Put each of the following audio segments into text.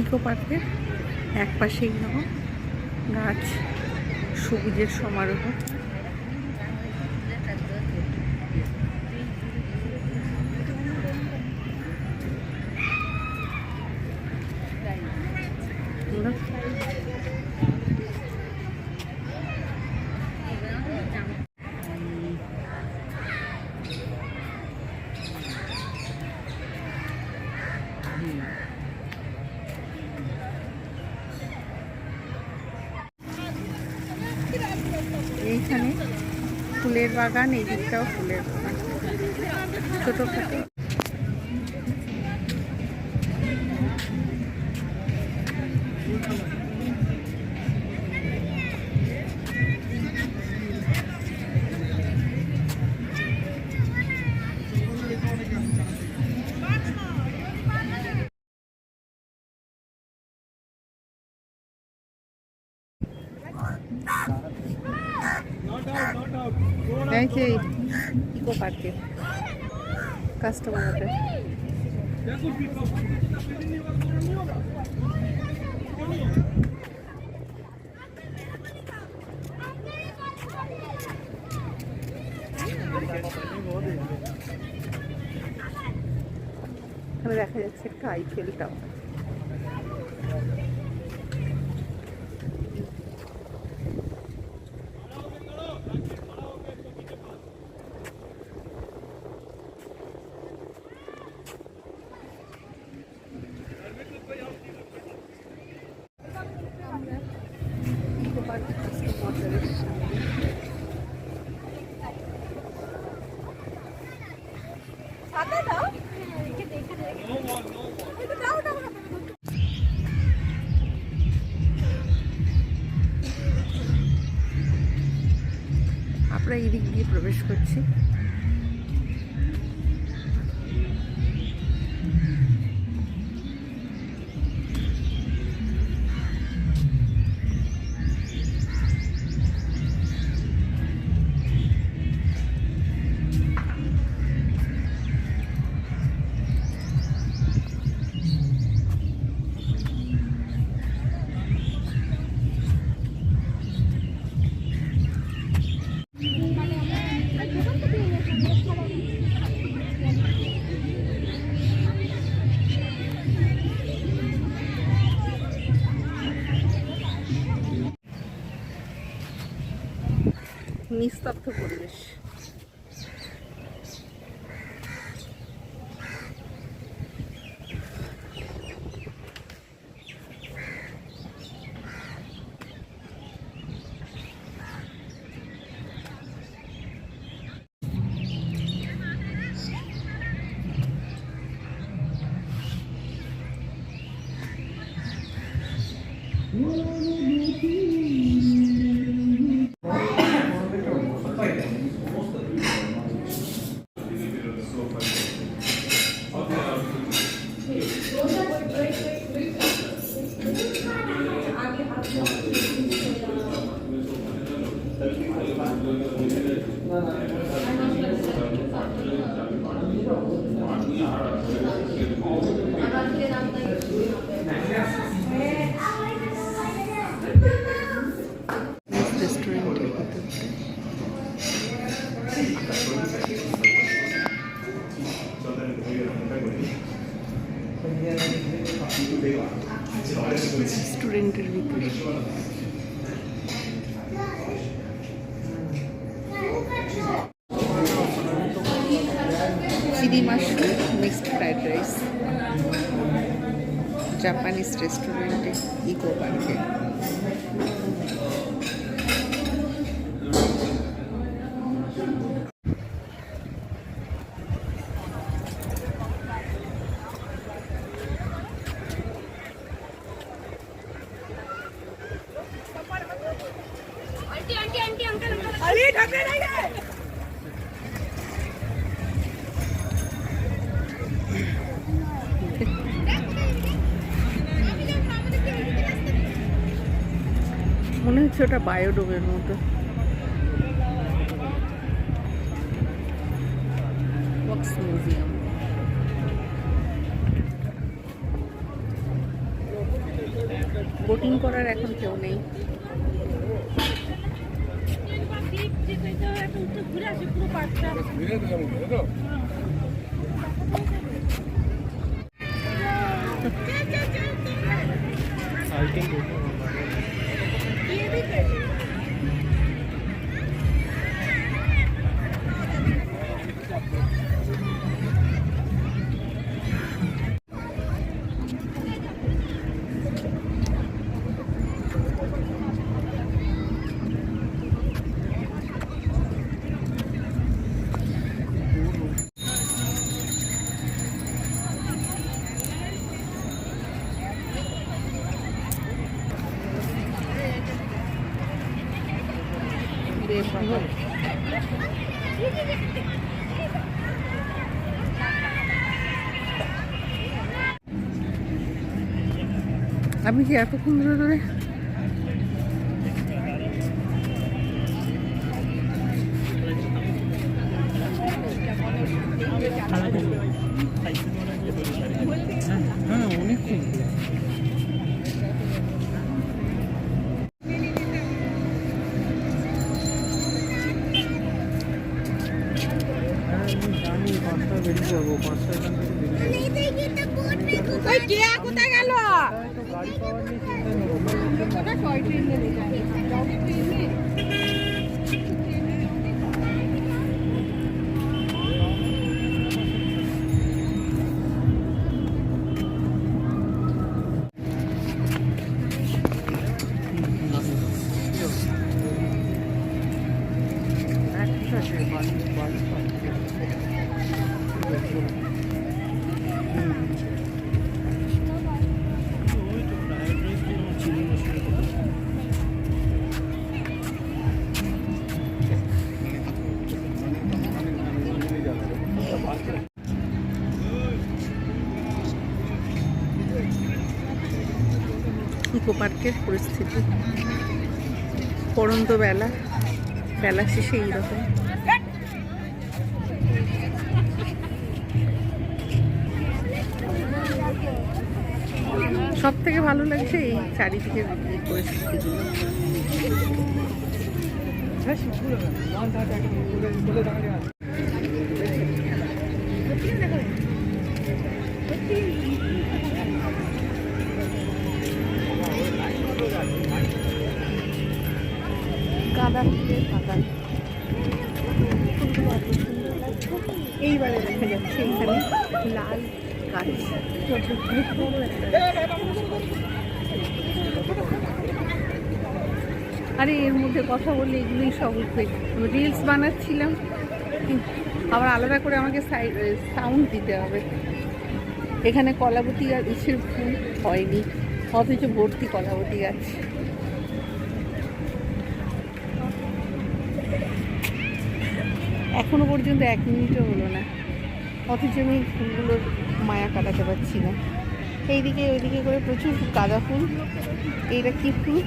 Eco পার্কের এক পাশে গাছ সবুজের সমারোহ এইখানে ফুলের বাগান এই দিকটাও ফুলের বাগান ছোটোখাটো এই যে ইকো পার্কে কাস্টমার এখানে দেখা যাচ্ছে একটা আইফেল টাওয়ার প্রবেশ করছি। নিস্তব্ধ পরিবেশ। রেস্টুরেন্টের ভিতরে। Chilli mushroom mixed fried rice. Japanese রেস্টুরেন্টে ইকো পার্কে। आंटी आंटी अंकल अंकल अरे ढके नहीं है মনে হচ্ছে ওটা বায়োডোমের মতো ওয়াক্স মিউজিয়াম বোটিং করার এখন বেশ ভালো। আমি কি এতক্ষণ ধরে ধরে ওই কেয়া কোথায় গেল তো গাড়ি পাওয়ার নিয়ে ইকো পার্কের পরিস্থিতি। পড়ন্ত বেলা বেলা শেষে এইরকম। সব থেকে ভালো লাগছে এই চারিদিকে পরিস্থিতিগুলো। গাঁদা আরে, এর মধ্যে কথা বললে এগুলোই সব উঠবে। রিলস বানাচ্ছিলাম, আবার আলাদা করে আমাকে সাউন্ড দিতে হবে। এখানে কলাবতী আর ইসের ফুল হয়নি। অথচ ভর্তি কলাবতী গাছ এখনও পর্যন্ত এক মিনিটও হলো না। অথচ আমি ফুলগুলোর মায়া কাটাতে পারছি না। এইদিকে ওইদিকে করে প্রচুর গাঁদা ফুল। এইটা কি ফুল?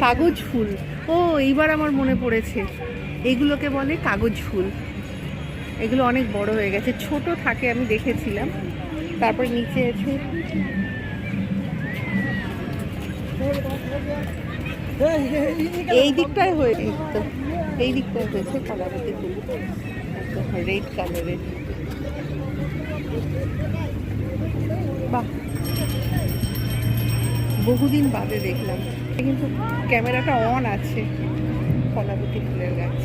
কাগজ ফুল। ও, এইবার আমার মনে পড়েছে। এগুলোকে বলে কাগজ ফুল। এগুলো অনেক বড় হয়ে গেছে। ছোট থাকে আমি দেখেছিলাম। তারপর নিচে আছে। এই দিকটায় হয়েছে তো। এই দিকটায় হয়েছে কলাবতী ফুল। রেড কালারের। বাহ। বহুদিন বাদে দেখলাম। কিন্তু ক্যামেরাটা অন আছে। কলাবতী ফুলের গাছ।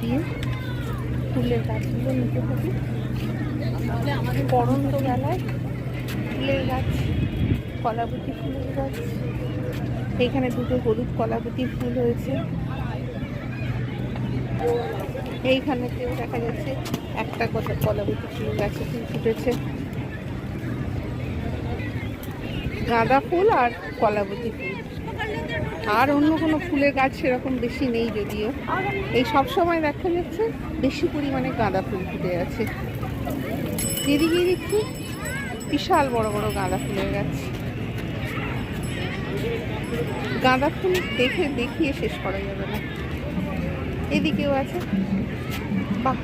দিয়ে ফুলের গাছগুলো নিতে থাকি আমাদের পরন্ত বেলায় ফুলের গাছ, কলাবতী ফুলের গাছ। এখানে দুটো হলুদ কলাবতী ফুল হয়েছে। এইখানেতেও দেখা যাচ্ছে, একটা কথা কলাবতী ফুল গাছে ফুল ফুটেছে। গাঁদা ফুল আর কলাবতী ফুল। আর অন্য কোনো ফুলের গাছ সেরকম বেশি নেই যদিও। এই সব সময় দেখা যাচ্ছে বেশি পরিমাণে গাঁদা ফুল ফুটে আছে। এদিকে দেখছি বিশাল বড় বড় গাঁদা ফুলের গাছ। গাঁদা ফুল দেখে দেখিয়ে শেষ করা যাবে না। এদিকেও আছে। বাহ।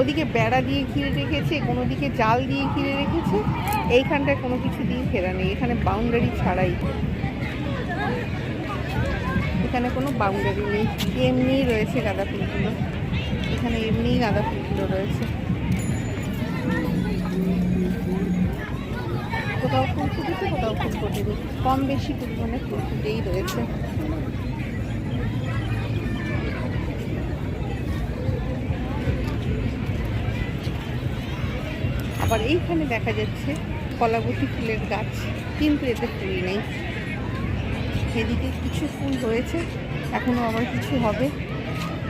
ওদিকে বেড়া দিয়ে ঘিরে রেখেছে কোনো দিকে জাল দিয়ে ঘিরে রেখেছে। এইখানটায় কোনো কিছু দিয়ে ঘেরা নেই, এখানে বাউন্ডারি ছাড়াই। এখানে কোনো বাউন্ডারি নেই। এমনিই রয়েছে গাঁদা ফুলগুলো। এখানে এমনিই গাঁদা ফুলগুলো রয়েছে। কোথাও ফুল ফুটেছে, কোথাও ফুল ফোটেনি। কম বেশি পরিমাণে ফুল ফুটেই রয়েছে। আবার এইখানে দেখা যাচ্ছে কলাবতী ফুলের গাছ, কিন্তু এতে ফুল নেই। এদিকে কিছু ফুল হয়েছে, এখনও আবার কিছু হবে।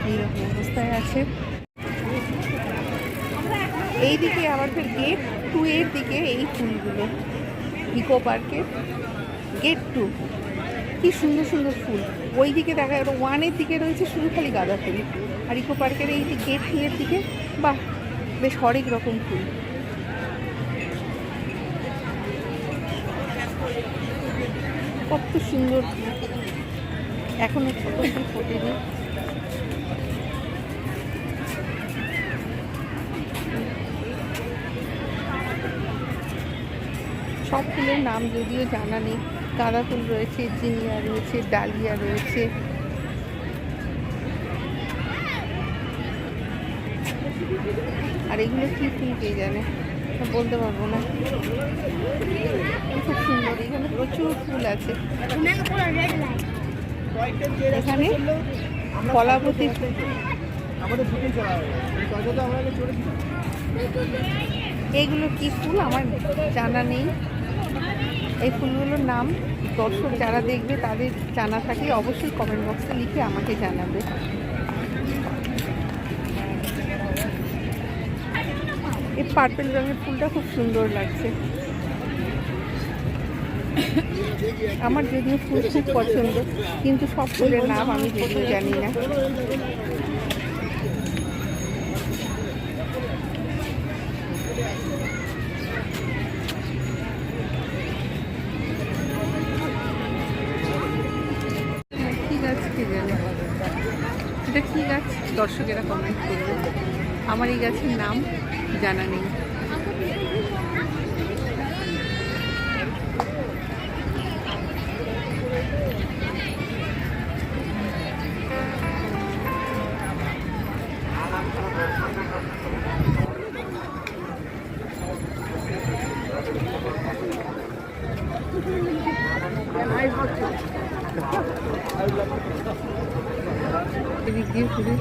এইরকম অবস্থায় আছে। এইদিকে আবার ফের গেট টু এর দিকে এই ফুলগুলো ইকো পার্কের গেট টু কি সুন্দর সুন্দর ফুল। ওই দিকে দেখা গেল ওয়ানের দিকে রয়েছে শুধু খালি গাঁদা ফুল। আর ইকো পার্কের এই গেট টু এর দিকে, বাহ, বেশ হরেক রকম ফুল কত সুন্দর। ফুল এখনও ছোট সব ফুলের নাম যদিও জানা নেই। গাঁদা ফুল রয়েছে, জিনিয়া রয়েছে, ডালিয়া রয়েছে। আর এগুলো কি ফুল কে জানে? বলতে পারব না। খুব সুন্দর, এখানে প্রচুর ফুল আছে। এখানে কলাপতি এইগুলো কি ফুল? আমার জানা নেই। এই ফুলগুলোর নাম দর্শক যারা দেখবে, তাদের জানা থাকলে অবশ্যই কমেন্ট বক্সে লিখে আমাকে জানাবে। এই পার্পেল রঙের ফুলটা খুব সুন্দর লাগছে। আমার যদিও ফুল খুব পছন্দ, কিন্তু সব ফুলের নাম আমি যদিও জানি না। এটা দর্শকেরা কমেন্ট করবে। আমার এই গাছের নাম জানা নেই এদিক দিয়ে ঘুরে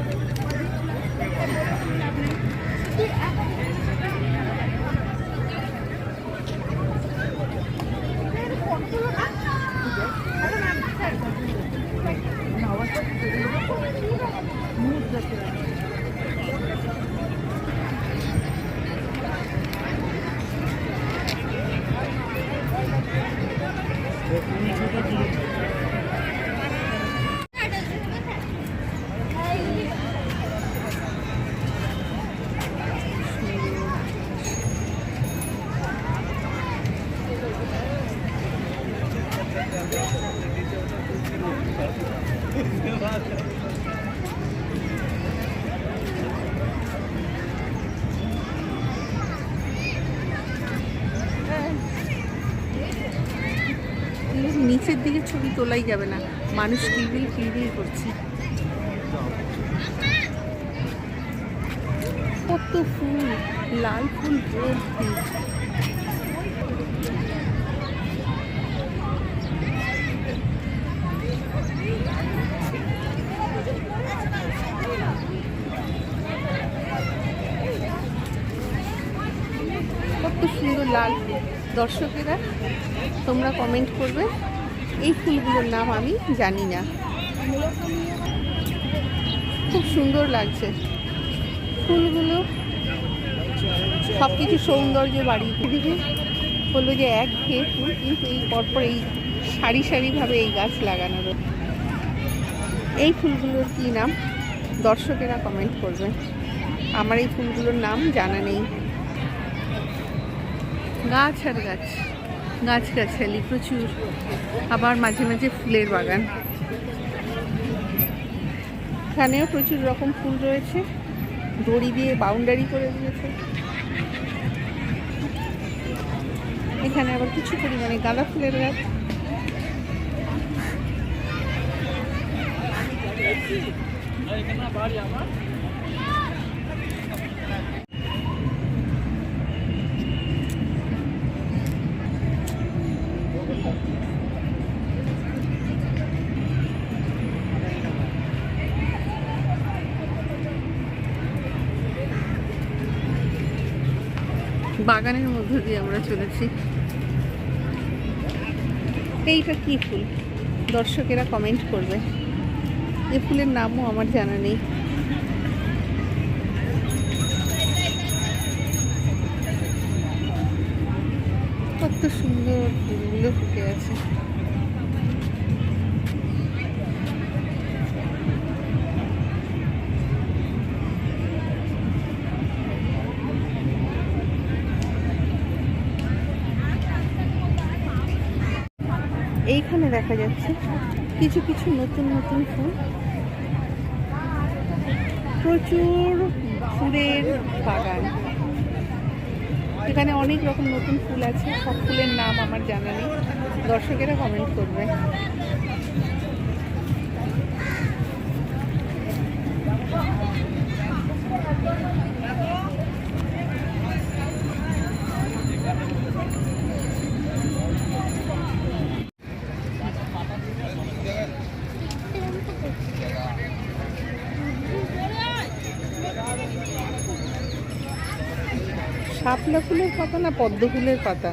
দিকে ছবি তোলাই যাবে না। মানুষ কিলবিল কিলবিল করছে? কত ফুল, লাল ফুল কত সুন্দর লাল দর্শকেরা, তোমরা কমেন্ট করবে। এই ফুলগুলোর নাম আমি জানি না। খুব সুন্দর লাগছে। ফুলগুলো সব কিছু সৌন্দর্য বাড়িয়ে দিকে হলো যে এক ঘেয়ে ফুল, কিন্তু এই পরপর এই সারি সারিভাবে এই গাছ লাগানো রয়েছে। এই ফুলগুলোর কী নাম? দর্শকেরা কমেন্ট করবে আমার এই ফুলগুলোর নাম জানা নেই। গাছ আর গাছ। গাছ গাছালি প্রচুর। আবার মাঝে মাঝে ফুলের বাগান। এখানেও প্রচুর রকম ফুল রয়েছে। দড়ি দিয়ে বাউন্ডারি করে দিয়েছে। এখানে আবার কিছু পরিমাণে গাঁদা ফুলের গাছ। বাগানের মধ্য দিয়ে আমরা চলেছি। এইটা কি ফুল? দর্শকেরা কমেন্ট করবে। এ ফুলের নামও আমার জানা নেই। কত সুন্দর ফুলগুলো ফুটে আছে। এইখানে দেখা যাচ্ছে কিছু কিছু নতুন নতুন ফুল। প্রচুর ফুলের বাগান। এখানে অনেক রকম নতুন ফুল আছে, সব ফুলের নাম আমার জানা নেই। দর্শকেরা কমেন্ট করবে। শাপলা ফুলের পাতা না পদ্ম ফুলের পাতা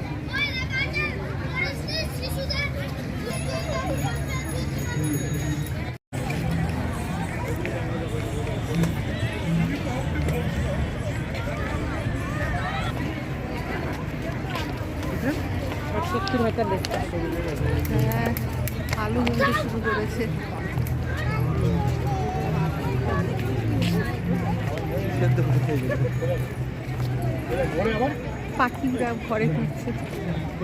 সত্তর হাজার লেখা হ্যাঁ আলু জমতে শুরু করেছে সেদ্ধ করে খেয়ে যাবে পাখিরা ঘরে ফিরছে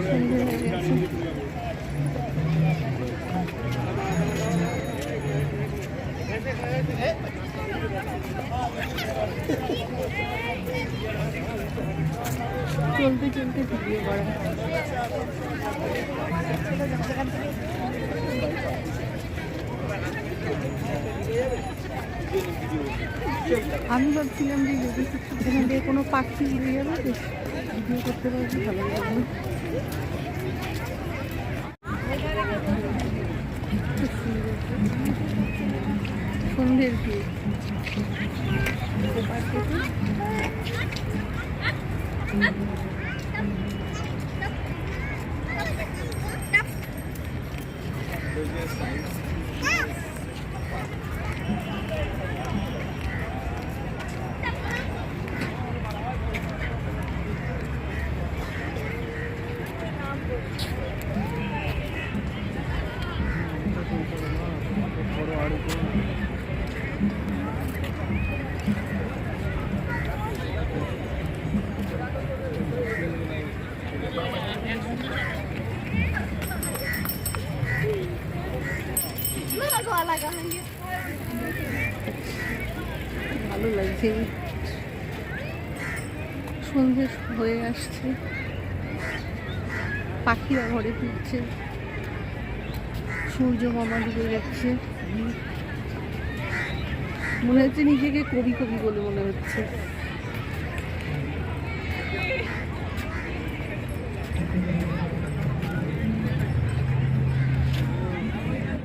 সন্ধে হয়ে গেছে চলতে চলতে ভিডিও করা। আমি ভাবছিলাম যে যদি এখান থেকে কোনো পাখি উড়ে যাবে ভিডিও করতে পারলে ভালো লাগবে খুব সুন্দর। সন্ধ্যের কি? Thank থেকে ভালো লাগছে। সন্ধে হয়ে আসছে। পাখিরা ঘরে ফিরছে। সূর্য মামা ডুবে যাচ্ছে। মনে হচ্ছে নিজেকে কবি কবি বলে মনে হচ্ছে।